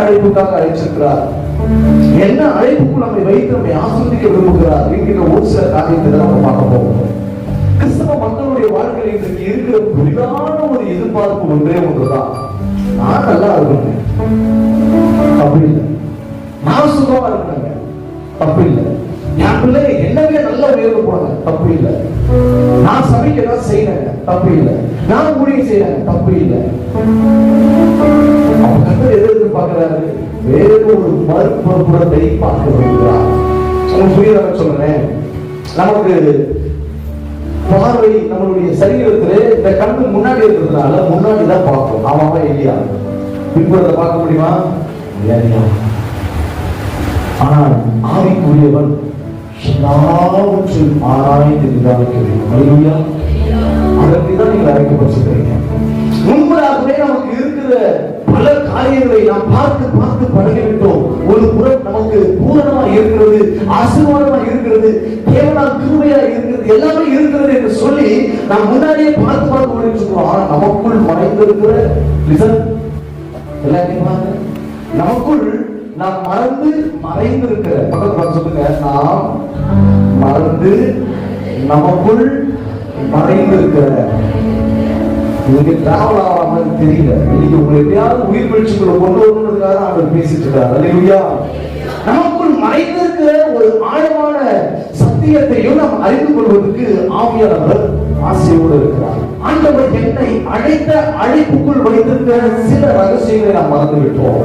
அழைப்புக்காக அழைச்சிருக்கிறார். என்ன அழைப்புக்கு நம்மை வைத்து நம்மை ஆஸ்வதிக்க விரும்புகிறார் என்கிற ஒரு சில காரியத்தை நம்ம பார்க்க போவோம் கிறிஸ்தவ மக்களுடைய வாழ்க்கையில் இன்றைக்கு இருக்கிற புதிதான ஒரு எதிர்பார்ப்பு ஒன்றே ஒன்றுதான். நான் நல்லா இருக்கேன். அப்படி இல்லை. நான் சுகமா இருக்கிறேங்க தப்பு இல்லை. என் பிள்ளைங்க என்னவே நல்லா உயர்ந்து போனாங்க. தப்பு இல்லை. நான் சபைக்கு ஏதாவது செய்யறேங்க தப்பு இல்லை. நான் ஊழியம் செய்யறேங்க தப்பு இல்லை. அவன் கத்தர் பார்க்கிறாரு வேறு ஒரு மறுபுறத்தை பார்க்க விரும்புகிறார் உங்களுக்கு புரியுதாக சொல்றேன். நமக்கு பார்வை நம்மளுடைய சரீரத்துல இந்த கண்ணு முன்னாடி இருக்கிறதுனால முன்னாடி தான் பார்க்கும் ஆமாவா இல்லையா? பின்புறத்தை பார்க்க முடியுமா? இல்லையா ஆனால் ஆவிக்குரியவன் எல்லாவற்றில் ஆராய்ந்து நிதானிக்க அதற்கு தான் நீங்கள் அழைக்கப்பட்டிருக்கிறீங்க முன்பதாகவே நமக்கு இருக்கிற பல காரியங்களை நாம் பார்த்து பார்த்து பழகிவிட்டோம். ஒரு புறம் நமக்கு பூரணமா இருக்கிறது ஆசீர்வாதமா இருக்கிறது தேவனால் கிருமையா இருக்கிறது எல்லாமே இருக்கிறது என்று சொல்லி நாம் முன்னாடியே பார்த்து பார்த்து ஓடிட்டு இருக்கோம். ஆனா நமக்குள் மறைந்திருக்கிற ரிசல்ட் எல்லாத்தையும் பாருங்க. நமக்குள் நாம் மறந்து மறைந்திருக்கிற பக்கத்து பார்த்து சொல்லுங்க நாம் மறந்து நமக்குள் மறைந்திருக்கிற இதுக்கு டிராவல் ஆகாம தெரியல. இன்னைக்கு உங்களை எப்படியாவது உயிர் பயிற்சிக்குள்ள கொண்டு வரணுன்றதுக்காக அவர் பேசிட்டு இருக்காரு. அல்லையா நமக்குள் மறைந்திருக்கிற ஒரு ஆழமான சத்தியத்தையும் நாம் அறிந்து கொள்வதற்கு ஆவியானவர் ஆசையோடு இருக்கிறார். ஆண்டவர் என்னை அழைத்த அழைப்புக்குள் வைத்திருக்கிற சில ரகசியங்களை நாம் மறந்து விட்டோம்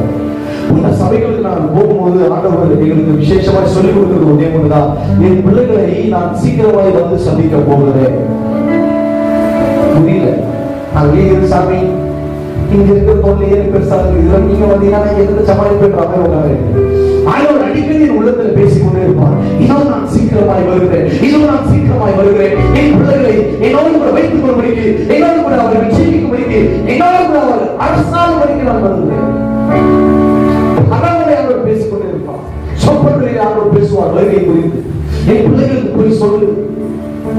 இந்த சபைகளுக்கு நான் போகும்போது ஆண்டவர் எங்களுக்கு விசேஷமாய் சொல்லிக் கொடுக்கிறது ஒரே ஒன்றுதான். என் பிள்ளைகளை நான் சீக்கிரமாய் வந்து சந்திக்க போகிறேன். புரியல. அங்கேயே இரு சாமி இங்க இருக்கிற பொருள் ஏறி பெருசா இருக்கு இதெல்லாம் நீங்க வந்தீங்கன்னா எதுக்கு சமாளிப்பேன்ற மாதிரி ஆனால் ஆண்டவர் அடிக்கடி என் உள்ளத்துல பேசிக்கொண்டே இருப்பார் இதோ நான் சீக்கிரமாய் வருகிறேன் இதோ நான் சீக்கிரமாய் வருகிறேன் என் பிள்ளைகளை என்னோடு கூட வைத்துக் கொள்ளும்படிக்கு என்னோடு கூட அவரை விஜயிக்கும்படிக்கு என்னோடு கூட அவர் அரசாளும்படிக்கு நான் வருகிறேன் கனவுகளை அவர் பேசிக்கொண்டே இருப்பார் சொப்பங்களிலே அவர் பேசுவார் வருகை குறித்து என் பிள்ளைகளுக்கு போய் சொல்லு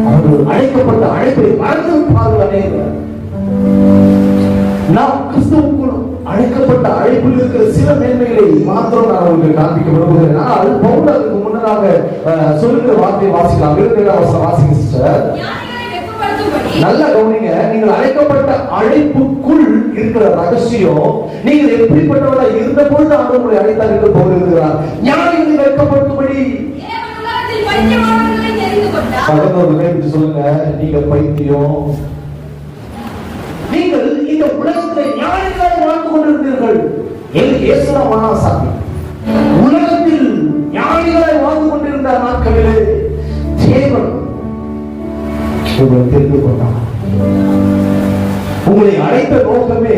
அவர்கள் அழைக்கப்பட்ட அழைப்பை மறந்து விட்டார்கள் அநேகர் நாம் கிறிஸ்துவுக்குள் அழைக்கப்பட்ட அழைப்பில் இருக்கிற சில மேன்மைகளை மாத்திரம் நான் உங்களுக்கு காண்பிக்க விரும்புகிறேன் ஆனால் பவுல் அதுக்கு முன்னதாக சொல்லுகிற வார்த்தையை வாசிக்கலாம். வசனம் வாசிங்க சிஸ்டர் நல்ல கவனிங்க. நீங்கள் அழைக்கப்பட்ட அழைப்புக்குள் இருக்கிற ரகசியம் நீங்கள் எப்படிப்பட்டவர்களா இருந்த பொழுது ஆண்டு உங்களை அழைத்தார் என்று போகிறார் ஞானிகளை வெட்கப்படுத்தும்படி பேர் சொல்லுங்க. நீங்க பைத்தியம் உலகத்தில் ஞானிகளாக வாழ்ந்து கொண்டிருந்தீர்கள் எங்களுக்கு இயேசுதான் சாமி உலகத்தில் ஞானிகளாய் வாழ்ந்து கொண்டிருந்த நாட்களிலே தேவன் உங்களை தெரிந்து கொண்டார். உங்களை அழைத்த நோக்கமே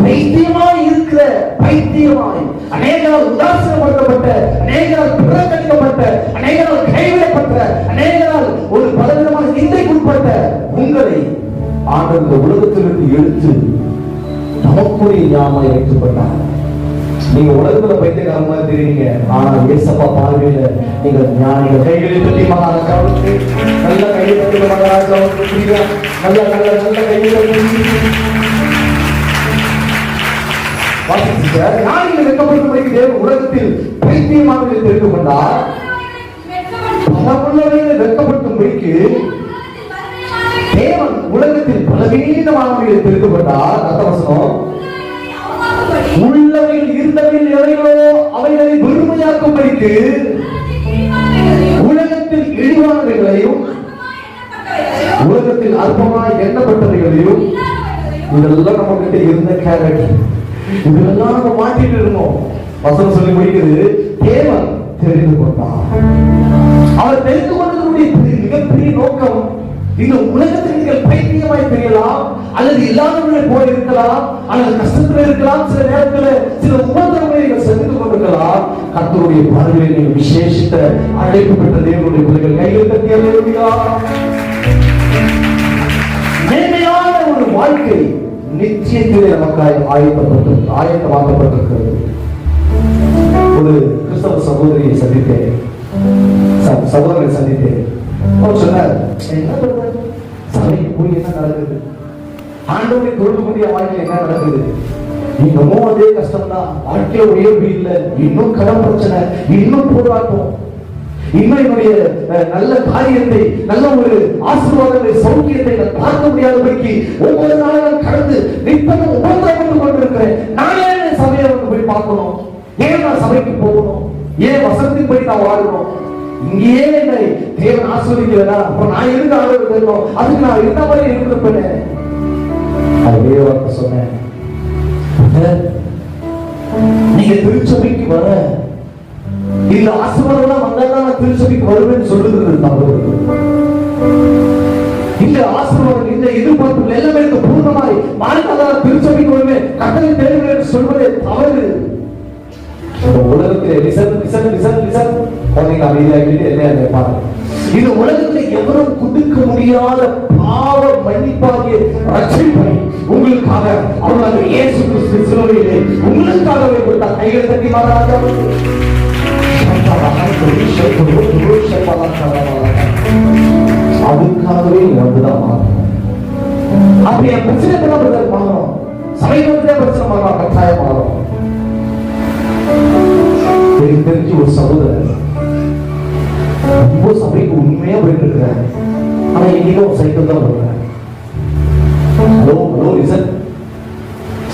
பைத்தியமாய் இருக்கிற பைத்தியமாய் அநேகரால் உதாசீனப்படுத்தப்பட்ட அநேகரால் புறக்கணிக்கப்பட்ட அநேகரால் கைவிடப்பட்ட அநேகரால் ஒரு பலவிதமான நிந்தைக்குட்பட்ட உங்களை ஆண்டவர் உலகத்திலிருந்து எடுத்து நமக்குரிய ஞாபகம் வைக்கப்பட்டார் நீங்க உலகத்துல பைத்தியக்காரங்க மாதிரி தெரியுங்க ஆனா ஏசப்பா பார்வையில நீங்க ஞானிகள். கைகளை பற்றி மகான கவனித்து நல்ல கையை பற்றி மகான கவனித்து நல்ல நல்ல நல்ல கையை ஞானிகள் வெட்கப்படும்படிக்கு தேவன் உலகத்தில் பைத்தியமானவர்களை தெரிந்து கொண்டார். வெட்கப்படுத்தும் பலமுள்ளவர்களை பலவீனமானவர்களை தெரிந்து கொண்டார் அர்த்தவசனம் உள்ளவர்களை எவைகளோ அவைகளை வெறுமையாக்கும்படிக்கு உலகத்தில் இழிவானவைகளையும் உலகத்தில் அற்பமாய் எண்ணப்பட்டவைகளையும் இதெல்லாம் நம்ம கிட்ட இருந்த கேரக்டர் இதெல்லாம் நம்ம மாட்டிட்டு இருந்தோம். வசனம் சொல்லி முடிக்கிறது தேவன் தெரிந்து கொண்டார். அவர் தெரிந்து கொண்டதனுடைய மிகப்பெரிய நோக்கம் இந்த உலகத்தில் நீங்கள் பைத்தியமாய் அல்லது இல்லாதவர்களை போல இருக்கலாம் அல்லது கஷ்டத்தில் இருக்கலாம் சில நேரத்தில் சில உபத்திரங்களை நீங்கள் சந்தித்துக் கொண்டிருக்கலாம். கத்தருடைய பார்வையை நீங்கள் விசேஷித்த அழைப்பு பெற்ற தேவனுடைய பிள்ளைகள் கையில் தட்டி மேன்மையான ஒரு வாழ்க்கை நிச்சயத்திலே நமக்காய் ஆயத்தப்பட்டு ஆயத்தமாக்கப்பட்டிருக்கிறது. ஒரு கிறிஸ்தவ சகோதரியை சந்தித்தேன். சகோதரரை சந்தித்தேன். சொன்னார் என்ன சபைக்கு போய் என்ன நடக்குது? ஆண்டவரை கொடுக்கக்கூடிய வாழ்க்கை என்ன நடக்குது? இன்னமும் அதே கஷ்டம் தான் வாழ்க்கையில உயர்வு இல்லை. இன்னும் கடன் பிரச்சனை இன்னும் போராட்டம். இன்னும் என்னுடைய நல்ல காரியத்தை நல்ல ஒரு ஆசீர்வாதத்தை சௌக்கியத்தை நான் பார்க்க முடியாதபடிக்கு ஒவ்வொரு நாளும் நான் கடந்து நித்தமும் உபத்திரப்பட்டு கொண்டிருக்கிறேன். நான் ஏன் என் சபையை வந்து போய் பார்க்கணும். ஏன் நான் சபைக்கு போகணும்? ஏன் வசனத்துக்கு போய் நான் வாழணும்? இங்கேயே என்னை தேவன் ஆஸ்வதிக்கலனா அப்ப நான் எதுக்கு அளவு தரணும் அதுக்கு நான் இருந்த மாதிரி இருந்திருப்பேன்? அதே வார்த்தை சொன்னேன் நீங்க திருச்சபைக்கு வர இந்த ஆசீர்வாதம் வந்தா நான் திருச்சபைக்கு வருவேன்னு சொல்லுகிறது தவறு இந்த ஆசீர்வாதம் இந்த எதிர்பார்ப்பு எல்லாமே இந்த பூர்ணமாய் வாழ்க்கைதான் திருச்சபைக்கு வருவேன். கட்டளை தேடுவேன் சொல்வதே தவறு. உலகத்தில் உலகத்திலே லிசன் லிசன் லிசன் குழந்தைங்க அமைதியாகிட்டு என்ன நினைப்பாங்க இந்த உலகத்தில் எவரும் கொடுக்க முடியாத பாவ மன்னிப்பாகிய ரட்சிப்பை உங்களுக்காக அவர்கள் இயேசு கிறிஸ்து சிலுவையிலே உங்களுக்காகவே கொடுத்தார் கைகளை தட்டி மாறாத. அதுக்காகவே வந்துதான் அப்படி என் பிரச்சனை கூட சமீபத்திலே பிரச்சனை கட்டாயம் மாறணும் தெரிஞ்சு ஒரு சகோதரர் இப்போ சபைக்கு உண்மையா போயிட்டு இருக்கிறேன். ஆனா இன்னைக்கும் சைக்கிள் தான் வருவேன். ஹலோ ஹலோ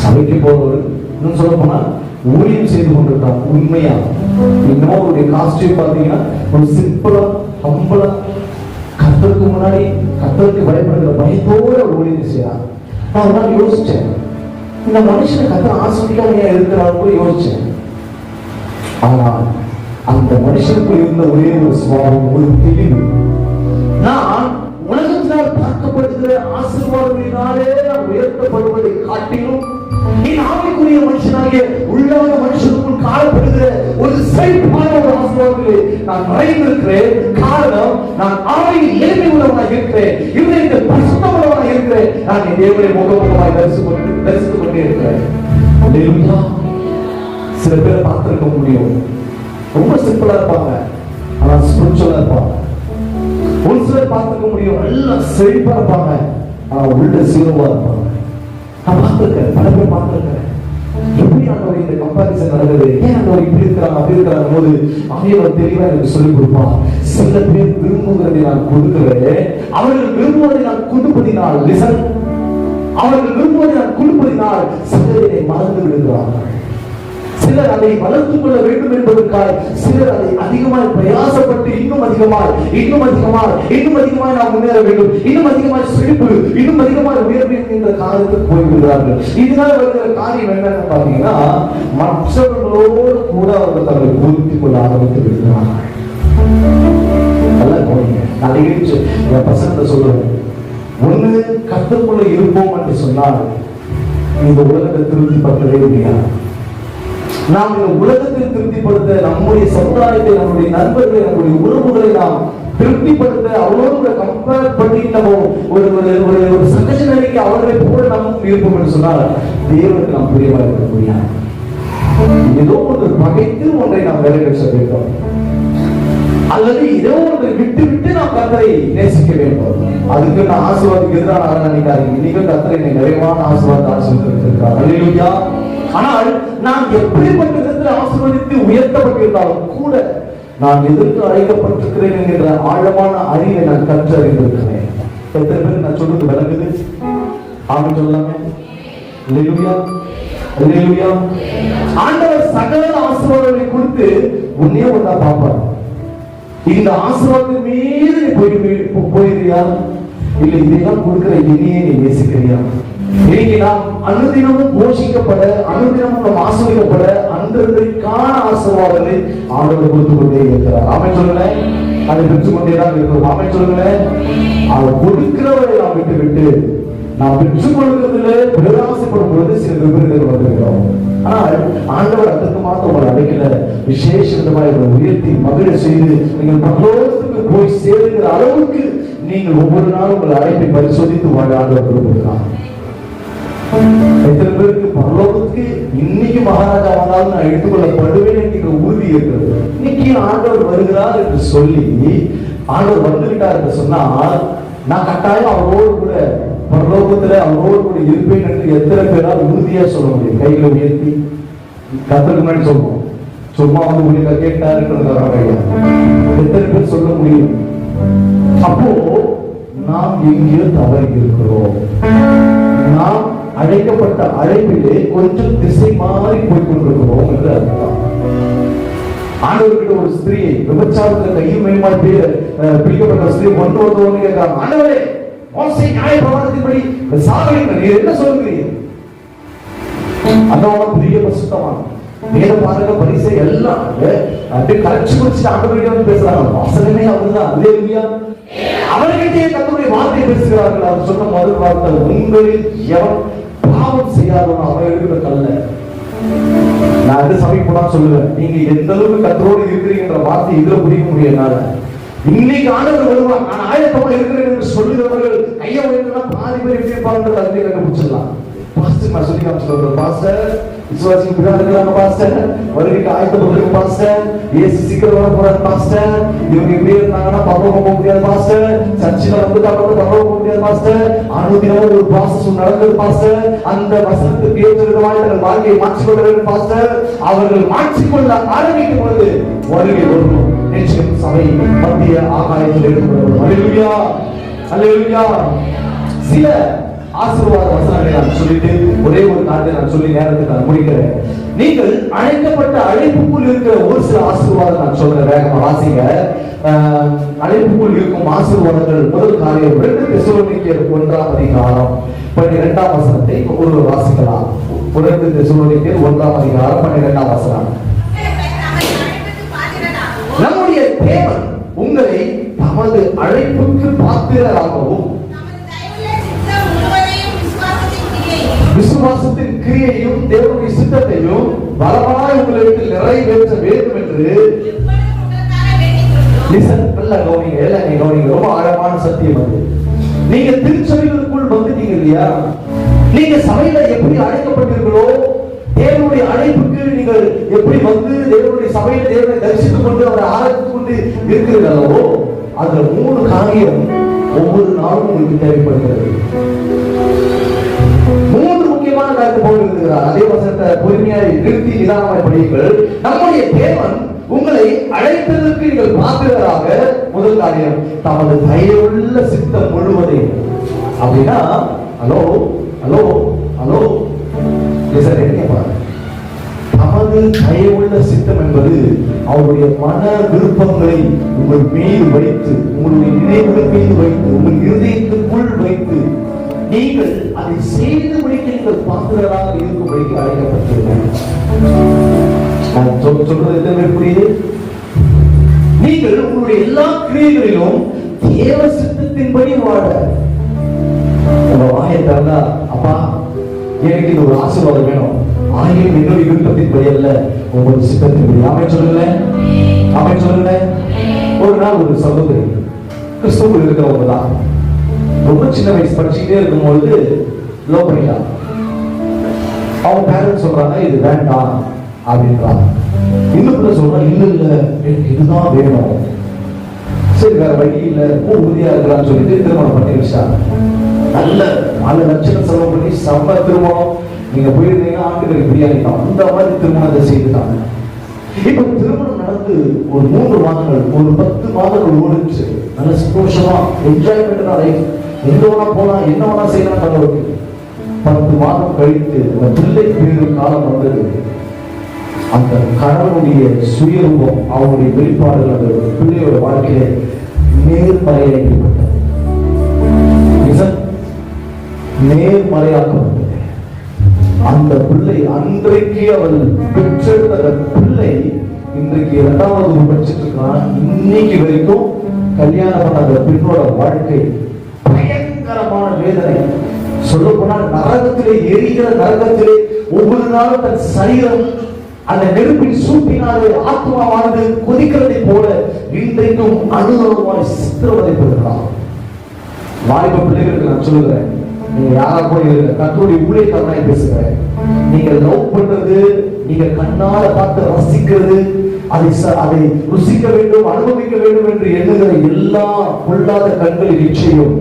சபைக்கு போறவர் இன்னும் சொல்ல போனா ஊழியம் செய்து கொண்டிருக்கான் உண்மையா? இன்னும் அவருடைய காஸ்டியூம் பாத்தீங்கன்னா ஒரு சிம்பிளா ஹம்பளா கத்தருக்கு முன்னாடி கத்தருக்கு பயப்படுகிற பயத்தோட ஒரு ஊழியம் செய்யறான் நான் ஒரு நாள் யோசிச்சேன். இந்த மனுஷனை கத்தர் ஆசிரியாமையா இருக்கிறாரு கூட யோசிச்சேன். ஆனால் அந்த மனுஷனுக்குள் இருந்த ஒரே ஒரு சுவாபம் ஒரு தெளிவு நான் உலகத்தினால் பார்க்கப்படுகிற ஆசீர்வாதங்களினாலே நான் உயர்த்தப்படுவதை காட்டிலும் என் ஆவிக்குரிய மனுஷனாகிய உள்ளாத மனுஷனுக்குள் காணப்படுகிற ஒரு செழிப்பான ஒரு ஆசீர்வாதத்திலே நான் மறைந்திருக்கிறேன். காரணம் நான் ஆவியில் ஏழ்மை உள்ளவனாக இருக்கிறேன். இருதயத்தில் பரிசுத்தம் உள்ளவனாக இருக்கிறேன். நான் என் தேவனை முகமுகமாய் தரிசி கொண்டு தரிசித்துக் கொண்டே இருக்கிறேன் சில பேரை பார்த்திருக்க முடியும். ரொம்ப சிம்பிளா இருப்பாங்க. ஆனா ஸ்பிரிச்சுவலா இருப்பாங்க. ஒரு சிலர் பார்த்துக்க முடியும். நல்லா செழிப்பா இருப்பாங்க. ஆனா உள்ள சீரவா இருப்பாங்க. நான் பார்த்துருக்கேன். பல பேர் பார்த்துருக்கேன். எப்படி ஆண்டவர் இந்த கம்பாரிசன் நடந்தது ஏன் ஆண்டவர் இப்படி இருக்கிறாங்க அப்படி இருக்கிறாங்க போது ஆகியவர் தெளிவா எனக்கு சொல்லிக் கொடுப்பான் சில பேர் விரும்புகிறதை நான் கொடுக்கிறேன். அவர்கள் விரும்புவதை நான் கொடுப்பதினால் லிசன் அவர்கள் விரும்புவதை நான் கொடுப்பதினால் சிலரை மறந்து விடுகிறார்கள். சிலர் அதை வளர்த்துக் கொள்ள வேண்டும் என்பதற்காக சிலர் அதை அதிகமாய் பிரயாசப்பட்டு இன்னும் அதிகமாய் இன்னும் அதிகமாய் இன்னும் அதிகமாய் நாம் முன்னேற வேண்டும். இன்னும் அதிகமாய் செழிப்பு இன்னும் அதிகமாய் உயர்வு என்கின்ற காலத்துக்கு போய்விடுகிறார்கள். இதனால் வருகிற காரியம் என்னன்னு பாத்தீங்கன்னா மற்றவர்களோடு கூட அவர்கள் தங்களை பூர்த்தி கொள்ள ஆரம்பித்து விடுகிறார்கள் நல்லா கவனிங்க. நான் நிகழ்ச்சி என் பசங்க சொல்றேன். ஒண்ணு கத்துக்குள்ள இருப்போம் என்று சொன்னால் இந்த உலகத்தை திருப்திப்படுத்தவே முடியாது நாம் இந்த உலகத்தை திருப்திப்படுத்த நம்முடைய சமுதாயத்தை நம்முடைய நண்பர்களை நம்முடைய உறவுகளை நாம் திருப்திப்படுத்த அவரோடு கம்பேர் பண்ணி நம்ம ஒரு ஒரு ஒரு ஒரு நிலைக்கு அவர்களை போல நாம் இருப்போம் என்று சொன்னால் தேவனுக்கு நாம் பிரியமாக இருக்க முடியாது. ஏதோ ஒன்று பகைத்து ஒன்றை நாம் பேச வேண்டும். அல்லது ஏதோ ஒன்று விட்டு விட்டு நாம் கத்தரை நேசிக்க வேண்டும். அதுக்கு நான் ஆசீர்வாதத்துக்கு எதிரான நினைக்காதீங்க இன்னைக்கு கத்தரை என்னை நிறைவான ஆசீர்வாதத்தை ஆசீர்வதித்திருக்கிறார். ஆனா அடுத்த நான் எப்படிப்பட்ட விதத்தில் ஆசீர்வதித்து உயர்த்தப்பட்டிருந்தாலும் கூட நான் எதற்கு அழைக்கப்பட்டிருக்கிறேன் என்கிற ஆழமான அறிவை நான் கற்றறிந்திருக்கிறேன் எத்தனை பேர் நான் சொல்றது விளங்குது ஆமென் சொல்லலாமே அல்லேலூயா அல்லேலூயா ஆண்டவர் சகல ஆசீர்வாதங்களை கொடுத்து உன்னே ஒன்றா பார்ப்பார் இந்த ஆசீர்வாதத்தின் மீது நீ போய் போயிருக்கியா இல்லை இதெல்லாம் கொடுக்கிற இனியே நீ நேசிக்கிறியா இன்னைக்கு அனுதினமும் போஷிக்கப்பட அனுதினமும் நாம் ஆசிரியப்பட அன்றன்றைக்கான ஆசீர்வாதங்களை ஆண்டவர் கொடுத்து கொண்டே இருக்கிறார். ஆமை சொல்லுங்களேன். அதை பெற்று கொண்டே தான் இருக்கிறோம். ஆமை சொல்லுங்களேன். அவர் கொடுக்கிறவரை நாம் விட்டு விட்டு நாம் பெற்றுக் கொள்கிறதுல பிரயாசப்படும் பொழுது சில விபரீதங்கள் வருகிறோம் ஆனால் ஆண்டவர் அதற்கு மாத்திரம் உங்களை அழைக்கல. விசேஷ விதமாக உயர்த்தி மகிழ செய்து நீங்கள் பரலோகத்துக்கு போய் சேருகிற அளவுக்கு நீங்கள் ஒவ்வொரு நாளும் உங்களை அழைப்பை பரிசோதித்து வாழ ஆண்டவர் விரும்புகிறார் எத்தனை பேருக்கு பரலோகத்துக்கு இன்னைக்கு மகாராஜா வந்தாலும் நான் எடுத்துக்கொள்ளப்படுவேன் என்கிற உறுதி இருக்கிறது. இன்னைக்கு ஆண்டவர் வருகிறார் என்று சொல்லி ஆண்டவர் வந்துகிட்டார் என்று சொன்னால் நான் கட்டாயம் அவரோடு கூட பரலோகத்துல அவரோடு கூட இருப்பேன் என்று எத்தனை பேரால் உறுதியா சொல்ல முடியும்? கையில உயர்த்தி கத்தருக்கு முன்னாடி சொல்லுவோம். சும்மா வந்து உங்களுக்கு கேட்டாருன்றது எத்தனை பேர் சொல்ல முடியும்? அப்போ நாம் எங்கேயோ தவறி இருக்கிறோம் நாம் அழைக்கப்பட்ட அழைப்பிலே கொஞ்சம் திசை மாறி போய் கொண்டிருக்கிறோம் என்று அர்த்தம். ஆண்டவர்கிட்ட ஒரு ஸ்திரீயை விபச்சாரத்துல கையில் மையுமா பிடிக்கப்பட்ட ஸ்திரீ கொண்டு வந்தவங்க கேட்கிறாங்க ஆண்டவரே மோசை நியாய பிரமாணத்தின்படி சாகரிங்க நீ என்ன சொல்லுகிறீர்? அதான் பெரிய பசுத்தமான வேத பாருங்க பரிசை எல்லாம் அப்படியே கரைச்சு குடிச்சுட்டு ஆண்டவர்கிட்ட வந்து பேசுறாங்க. வாசகமே அவர்தான். இல்லையா அவர்கிட்டயே தன்னுடைய வார்த்தை பேசுகிறார்கள். அவர் சொன்ன மறு வார்த்தை உங்களில் எவன் பாவம் செய்யாதவன் அவன் எடுக்கிற கல்ல நான் எந்த சபைக்கு போனா சொல்லுவேன். நீங்க எந்த அளவுக்கு கத்தரோடு இருக்கிறீங்கன்ற வார்த்தை இதுல புரிய முடியாத இன்னைக்கு ஆண்டவர் வருவார். நான் ஆயத்தமா இருக்கிறேன் என்று சொல்லுகிறவர்கள் ஐயா உயர்ந்தா பாதி பேர் எப்படி இருப்பாங்கன்றது அதுலயே கண்டுபிடிச்சிடலாம். பாஸ்டர் நான் சொல்லி காமிச்சு பாஸ்டர் விசுவாசி இப்படிதான் இருக்கிறாங்க பாஸ்டர் வருகைக்கு ஆயத்தப்பட்டிருக்க பாஸ்டர் இயேசு சீக்கிரம் வர போறாரு பாஸ்டர் இவங்க இப்படி இருந்தாங்கன்னா பரலோகம் போக முடியாது பாஸ்டர் சர்ச்சில் வந்து பரலோகம் போக முடியாது பாஸ்டர் அனுதினம் ஒரு ப்ராசஸ் நடக்குது பாஸ்டர் அந்த வசனத்துக்கு ஏற்ற விதமாக தங்கள் வாழ்க்கையை மாற்றிக்கொள்ள பாஸ்டர் அவர்கள் மாற்றிக்கொள்ள ஆரம்பிக்கும் பொழுது வருகை வரணும் நிச்சயம் சபை மத்திய ஆகாயத்தில் எடுக்கப்படும் அல்லேலூயா அல்லேலூயா சில ஆசீர்வாத வசனங்களை நான் சொல்லிட்டு ஒரே ஒரு காரியத்தை நான் சொல்லி நேரத்துக்கு நான் முடிக்கிறேன். நீங்கள் அழைக்கப்பட்ட அழைப்புக்குள் இருக்கிற ஒரு சில ஆசீர்வாதம் நான் சொல்றேன். வேகமா வாசிங்க. ஆஹ், அழைப்புக்குள் இருக்கும் ஆசீர்வாதங்கள் முதல் காரியம் ரெண்டு தெசலோனிக்கேயர் ஒன்றாம் அதிகாரம் பன்னிரெண்டாம் வசனத்தை ஒரு வாசிக்கலாம். ஒரு ரெண்டு தெசலோனிக்கேயர் ஒன்றாம் அதிகாரம் பன்னிரெண்டாம் வசனம். நம்முடைய தேவன் உங்களை தமது அழைப்புக்கு பாத்திரராகவும் விசுவாசத்தின் கிரியையும் தேவனுடைய சித்தத்தையும் பலமாய் உங்களுக்கு நிறைவேற்ற வேண்டும் என்று லிசன் நல்ல கவனிங்க எல்லாம் நீங்க கவனிங்க. ரொம்ப ஆழமான சத்தியம் அது. நீங்க திருச்சபைகளுக்குள் வந்துட்டீங்க இல்லையா? நீங்க சபையில எப்படி அழைக்கப்பட்டீர்களோ தேவனுடைய அழைப்புக்கு நீங்கள் எப்படி வந்து தேவனுடைய சபையில தேவனை தரிசித்துக் கொண்டு அவரை ஆராய்ந்து கொண்டு இருக்கிறீர்களோ அதுல மூணு காரியம் ஒவ்வொரு நாளும் உங்களுக்கு தேவைப்படுகிறது. முக்கியமான போட்டிருக்கிறார் அதே வசனத்தை பொறுமையாய் நிறுத்தி நிதானமாய் படியுங்கள். நம்முடைய தேவன் உங்களை அழைத்ததற்கு நீங்கள் பார்க்கிறதாக முதல் காரியம் தமது தயவுள்ள சித்தம் முழுவதையும் அப்படின்னா ஹலோ ஹலோ ஹலோ. தமது தயவுள்ள சித்தம் என்பது அவருடைய மன விருப்பங்களை உங்கள் மீது வைத்து உங்களுடைய நினைவுகள் மீது வைத்து உங்கள் இருதயத்துக்குள் வைத்து நீங்கள் அதை செய்து முடிக்க நீங்கள் பாத்திரராக இருக்கும்படிக்கு சொல்- சொல்றது எத்தனை பேர் புரியுது? நீங்கள் உங்களுடைய எல்லா கிரியைகளிலும் தேவ சித்தத்தின்படி வாழ. உங்க வாயை திறந்தா அப்பா எனக்கு இது ஒரு ஆசீர்வாதம் வேணும். ஆயிரம் என்னுடைய விருப்பத்தின்படி அல்ல ஒவ்வொரு சித்தத்தின்படி. அவன் சொல்லுங்க அவன் சொல்லுங்க ஒரு நாள் ஒரு சகோதரி கிறிஸ்துவில் இருக்கிறவங்க தான். ரொம்ப சின்ன வயசு படிச்சுக்கிட்டே இருக்கும்பொழுது லோ பண்ணிட்டான் அவங்க பேரண்ட்ஸ் சொல்றாங்க இது வேண்டாம் அப்படின்றாங்க. இன்னும் கூட சொல்றாங்க இல்ல இல்ல எனக்கு இதுதான் வேணும். சரி வேற வழி இல்ல ரொம்ப உறுதியா இருக்கலாம்னு சொல்லிட்டு திருமணம் பண்ணி வச்சாங்க நல்ல நாலு லட்சம் செலவு பண்ணி செம்ம திருமணம். நீங்க போயிருந்தீங்கன்னா ஆண்டுகளுக்கு பிரியாணி தான். இந்த மாதிரி திருமணத்தை செய்துட்டாங்க. இப்ப திருமணம் நடந்து ஒரு மூன்று மாதங்கள் ஒரு பத்து மாதங்கள் ஓடிச்சு நல்ல சந்தோஷமா என்ஜாய்மெண்ட் லைஃப் எங்க வேணா போலாம் என்ன வேணா செய்யலாம் கடவுளுக்கு பத்து மாதம் கழித்து அந்த பிள்ளை பேரு காலம் வந்தது. அந்த கடவுளுடைய சுயரூபம் அவனுடைய வெளிப்பாடுகள் அந்த பிள்ளையோட வாழ்க்கையில நேர்மறையாக்கப்பட்டது. நேர்மறையாக்கப்பட்டது. அந்த பிள்ளை அன்றைக்கு அவள் பெற்றெடுத்த அந்த பிள்ளை இன்றைக்கு இரண்டாவது படிச்சுட்டு இருக்கான் இன்னைக்கு வரைக்கும் கல்யாணம் பண்ண அந்த பெண்ணோட வாழ்க்கை வேதனை. சொல்ல போனால் நரகத்திலே எரிகிற நரகத்திலே ஒவ்வொரு நாளும் தன் சரீரம் அந்த நெருப்பின் சூட்டினாலே ஆத்மாவானது கொதிக்கிறதை போல இன்றைக்கும் அனுபவமாய் சித்திரவதைப்படுகிறான் வாலிப பிள்ளைகளுக்கு நான் சொல்லுகிறேன் நீங்க யாரா கூட இருங்க கத்தோடைய ஊழியக்காரனாய் பேசுகிறேன். நீங்க லவ் பண்றது நீங்க கண்ணால பார்த்து ரசிக்கிறது அதை ச- அதை ருசிக்க வேண்டும் அனுபவிக்க வேண்டும் என்று எண்ணுகிற எல்லா பொல்லாத கண்களின் நிச்சயம்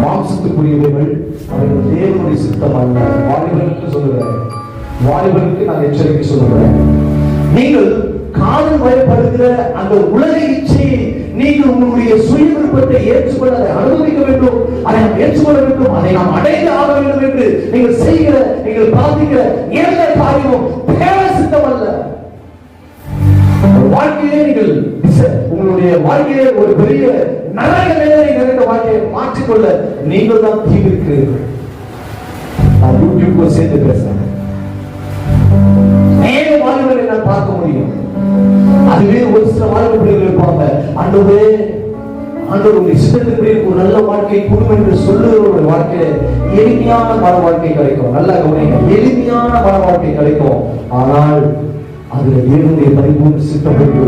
மாம்சத்துக்குரியவர்கள் அவர்கள் தேவனுடைய சித்தம் அல்ல வாலிபனுக்கு சொல்லுகிறேன். வாலிபனுக்கு நான் எச்சரிக்கை சொல்லுகிறேன். நீங்கள் காதல் வயப்படுகிற அந்த உலக இச்சையை நீங்கள் உங்களுடைய சுய விருப்பத்தை ஏற்றுக்கொள்ள அதை அனுபவிக்க வேண்டும். அதை நாம் ஏற்றுக்கொள்ள வேண்டும். அதை நாம் அடைந்து ஆக வேண்டும் என்று நீங்கள் செய்கிற நீங்கள் பிரார்த்திக்கிற எந்த காரியமும் தேவ சித்தம் அல்ல. உங்கள் வாழ்க்கையிலே நீங்கள் உங்களுடைய வாழ்க்கையிலே ஒரு பெரிய நரக வேதனை நிறைந்த வாழ்க்கையை மாற்றிக்கொள்ள நீங்கள் தான் தீவிருக்கிறீர்கள் நான் யூடியூப் சேர்ந்து பேசுறேன். அநேக வாலிபர்களை நான் பார்க்க முடியும். அதுவே ஒரு சில வாலிப பிள்ளைகள் இருப்பாங்க. ஆண்டவரே ஆண்டவர் உங்களுடைய சித்தத்தின்படி ஒரு நல்ல வாழ்க்கை குடும்பம் என்று சொல்லுகிற ஒரு வாழ்க்கையில எளிமையான மன வாழ்க்கை கிடைக்கும். நல்லா கவனிங்க. எளிமையான மன வாழ்க்கை கிடைக்கும். ஆனால் அதுல தேவனுடைய பரிபூர்ண சித்தம் சித்தப்பட்டு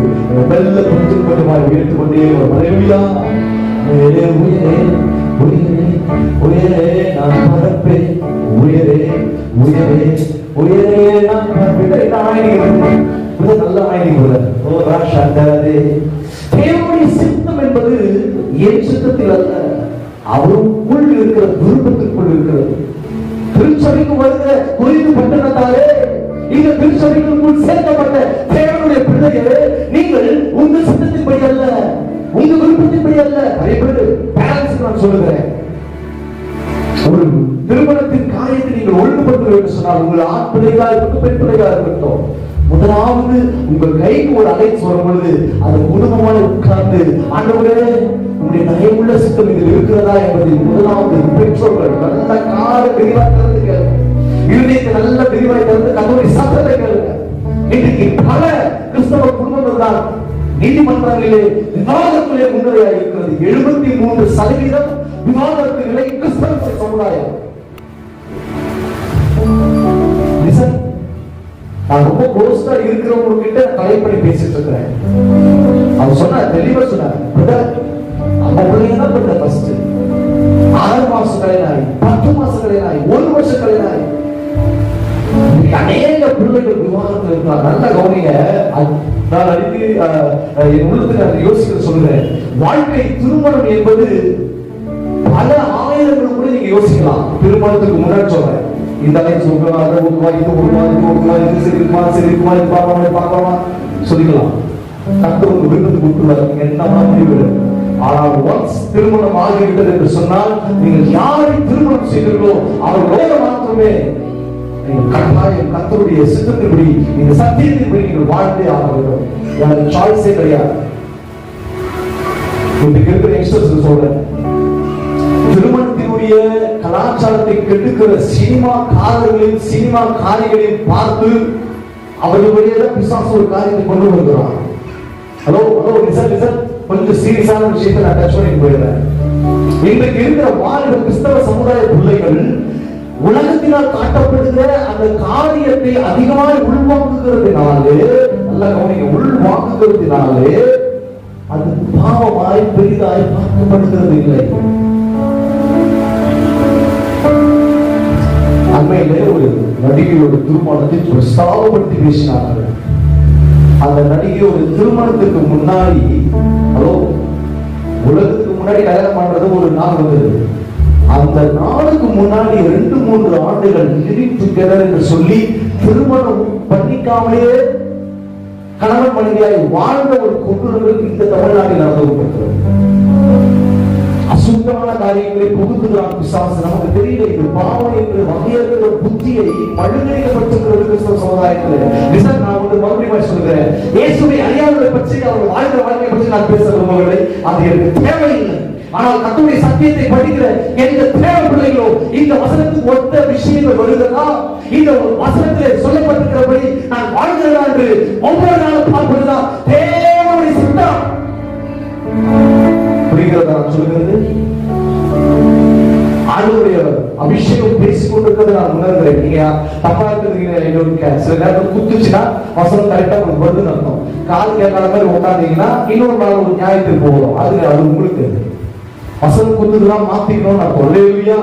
வெள்ள கொஞ்சம் கொஞ்சமாக உயர்த்து கொண்டே ஒரு மறைவியா உயரே உயரே உயரே நான் பறப்பேன் உயரே உயரே உயரே நான் பறப்பேன் இந்த ஆயனிகள் இது நல்ல ஆயனிகள் ஓ ராஷாந்தரே தேவனுடைய சித்தம் என்பது என் சித்தத்தில் அல்ல. அவருக்குள் இருக்கிற விருப்பத்திற்குள் இருக்கிறது. திருச்சபைக்கு வருகிற குறித்து பட்டணத்தாலே இந்த திருச்சபைக்குள் சேர்க்கப்பட்ட தேவனுடைய பிள்ளைகளே நீங்கள் உங்க சித்தத்தின்படி அல்ல உங்க விருப்பத்தின்படி அல்ல. நிறைய பேர் பேரண்ட்ஸ் நான் சொல்லுகிறேன். ஒரு திருமணத்தின் காரியத்தை நீங்கள் ஒழுங்குபடுத்த வேண்டும் சொன்னால் உங்கள் ஆண் பிள்ளைகளா இருக்கட்டும் பெண் பிள்ளைகளா இருக்கட்டும் முதலாவது உங்கள் கைக்கு ஒரு அழைப்பு வரும் பொழுது அது குடும்பமான உட்கார்ந்து ஆண்டவரே உங்களுடைய நகையுள்ள சித்தம் இதில் இருக்கிறதா? என்பதை முதலாவது பெற்றோர்கள் நல்ல கால விரிவாக திறந்து இருதயத்தை நல்ல விரிவாய் திறந்து கத்தோடைய சத்தத்தை கேளுங்க. இன்றைக்கு பல கிறிஸ்தவ குடும்பங்கள் தான் நீதிமன்றங்களிலே விவாதத்திலே முன்னுரையாக இருக்கிறது. எழுபத்தி மூன்று சதவீதம் விவாதத்து நிலை கிறிஸ்தவ சமுதாயம். நான் ரொம்ப க்ளோஸ்டா இருக்கிறவங்க கிட்ட கனெக்ட் பண்ணி பேசிட்டு இருக்கிறேன். அவர் சொன்னார் தெளிவா சொன்னார் பிரதர் நம்ம பிள்ளைங்க தான் பிரதர் ஃபர்ஸ்ட் ஆறு மாசம் கல்யாணம் ஆகி பத்து மாசம் கல்யாணம் ஆகி ஒரு வருஷம் கல்யாணம் ஆகி அநேக பிள்ளைகள் விவாதத்தில் இருக்கிறார் நல்ல கவனிங்க அது- நான் அடித்து என் உள்ளத்துக்கு நான் யோசிக்க சொல்றேன். வாழ்க்கை திருமணம் என்பது பல ஆயிரங்கள் கூட நீங்க யோசிக்கலாம். திருமணத்துக்கு முன்னாடி சொல்றேன். இந்த லைன் சொல்லுவா அதை ஊக்குவா இது ஊக்குவா இது ஊக்குவா இது சரிக்குமா இருக்குமா சரி இருக்குமா இது பார்க்கலாமா இது சொல்லிக்கலாம். கத்து உங்க விருப்பத்துக்கு விட்டுருவார் என்ன முடிவு ஆனால் ஒன்ஸ் திருமணம் ஆகிவிட்டது என்று சொன்னால் நீங்கள் யாரை திருமணம் செய்தீர்களோ அவர்களோட மாத்திரமே கட்டாயம் கத்தருடைய சித்தத்தின்படி இந்த சத்தியத்தின்படி நீங்கள் வாழ்ந்தே ஆக வேண்டும். எனக்கு சாய்ஸே கிடையாது. இன்னைக்கு இருக்கிற யங்ஸ்டர்ஸ் சொல்றேன். திருமணத்தினுடைய கலாச்சாரத்தை கெடுக்கிற சினிமா காரர்களின் சினிமா காரிகளையும் பார்த்து அவர்கள் வழியாக பிசாசு ஒரு காரியத்தை கொண்டு வருகிறான். ஹலோ ஹலோ லிசன் லிசன் கொஞ்சம் சீரியஸான விஷயத்தை நான் டச் பண்ணி போயிடுறேன். இன்றைக்கு இருக்கிற வாழ்கிற கிறிஸ்தவ சமுதாய பிள்ளைகள் உலகத்தினால் காட்டப்படுகிற அந்த காரியத்தை அதிகமாய் உள்வாங்குகிறதுனாலே நல்ல கவனிங்க உள்வாங்குகிறதுனாலே அது பாவமாய் பெரிதாய் பார்க்கப்படுகிறது இல்லை. அண்மையிலே ஒரு நடிகையோட திருமணத்தை பிரஸ்தாபப்படுத்தி பேசினார்கள் அந்த நடிகை ஒரு திருமணத்துக்கு முன்னாடி ஹலோ உலகத்துக்கு முன்னாடி கல்யாணம் பண்றது ஒரு நாள் வந்தது. அந்த நாளுக்கு முன்னாடி ரெண்டு மூன்று ஆண்டுகள் லிவிங் டுகெதர் என்று சொல்லி திருமணம் பண்ணிக்காமலேயே கணவன் மனைவியாய் வாழ்ந்த ஒரு கொண்டுகள் இந்த தமிழ்நாட்டில் நடந்து அசுத்தமான காரியங்களை புகுத்துகிறான் பிசாசு. நமக்கு தெரியல இது பாவம் என்று வகையற்ற புத்தியை மழுங்கடிக்கப்பட்டிருக்கிறது கிறிஸ்தவ சமுதாயத்தில். நிசன் நான் வந்து மறுபடியும் சொல்கிறேன் இயேசுவை அறியாததை பற்றி அவர் வாழ்ந்த வாழ்க்கையை பற்றி நான் பேச விரும்பவில்லை. அது எனக்கு தேவையில்லை. ஆனால் கத்துடைய சத்தியத்தை படிக்கிற எந்த தேவ பிள்ளைகளோ இந்த வசனத்துக்கு ஒத்த விஷயங்கள் வருகிறதா? இந்த வசனத்தில் சொல்லப்பட்டிருக்கிறபடி நான் வாழ்கிறதா என்று ஒவ்வொரு நாளும் பார்ப்பதுதான் தேவனுடைய சித்தம். புரிகிறதா நான் சொல்லுகிறது? ஆண்டவருடைய அபிஷேகம் பேசிக் கொண்டிருக்கிறது நான் உணர்கிறேன். நீங்க தப்பா இருக்கிறீங்க சில நேரத்தில் குத்துச்சுன்னா வசனம் கரெக்டா உங்களுக்கு வருதுன்னு அர்த்தம். கால் கேட்காத மாதிரி உட்காந்தீங்கன்னா இன்னொரு நாள் ஒரு நியாயத்துக்கு போகிறோம் அது அது உங்களுக்கு வசனம் குத்துதெல்லாம் மாத்திக்கணும் நான் சொல்லேவியா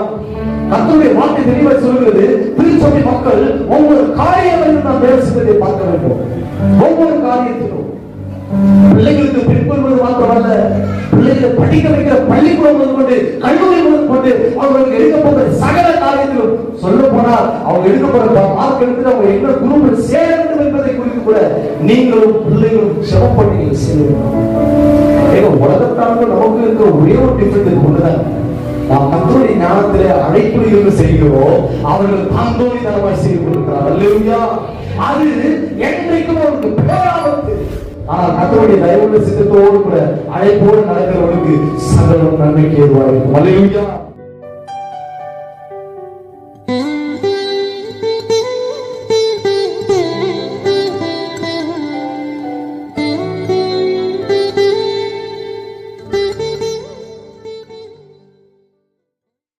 கத்தருடைய வார்த்தை தெளிவாக சொல்கிறது திருச்சபை மக்கள் ஒவ்வொரு காரியங்களிலும் நாம் பேசுவதை பார்க்க வேண்டும். ஒவ்வொரு காரியத்திலும். பிள்ளைகளுக்கு பின்பற்றுவது மாத்திரமல்ல. பிள்ளைகளை படிக்க வைக்கிற பள்ளிக்கூடம் முதல் கொண்டு கல்லூரி முதல் கொண்டு சொல்ல போனால் அவங்க எடுக்க போற மார்க் எடுத்து அவங்க எங்கள் குரூப் சேர வேண்டும் என்பதை குறித்து கூட நீங்களும் பிள்ளைகளும் ஜெபம் நீங்கள் வேண்டும். உலகத்தாருக்கும் நமக்கு இருக்க ஒரே ஒரு டிஃபரன்ஸ் ஒண்ணுதான். நாம் கத்தோடைய ஞானத்திலே அழைப்பு செய்கிறோம் அவர்கள் தாந்தோணி தனமாய் செய்து கொடுக்கிறார் அல்லையா அது என்றைக்கும் அவருக்கு பேராபத்து. ஆனால் கத்தோடைய தயவுள்ள சித்தத்தோடு கூட அழைப்போடு நடக்கிறவனுக்கு சகலம் நன்மைக்கு ஏதுவாக இருக்கும் அல்லையா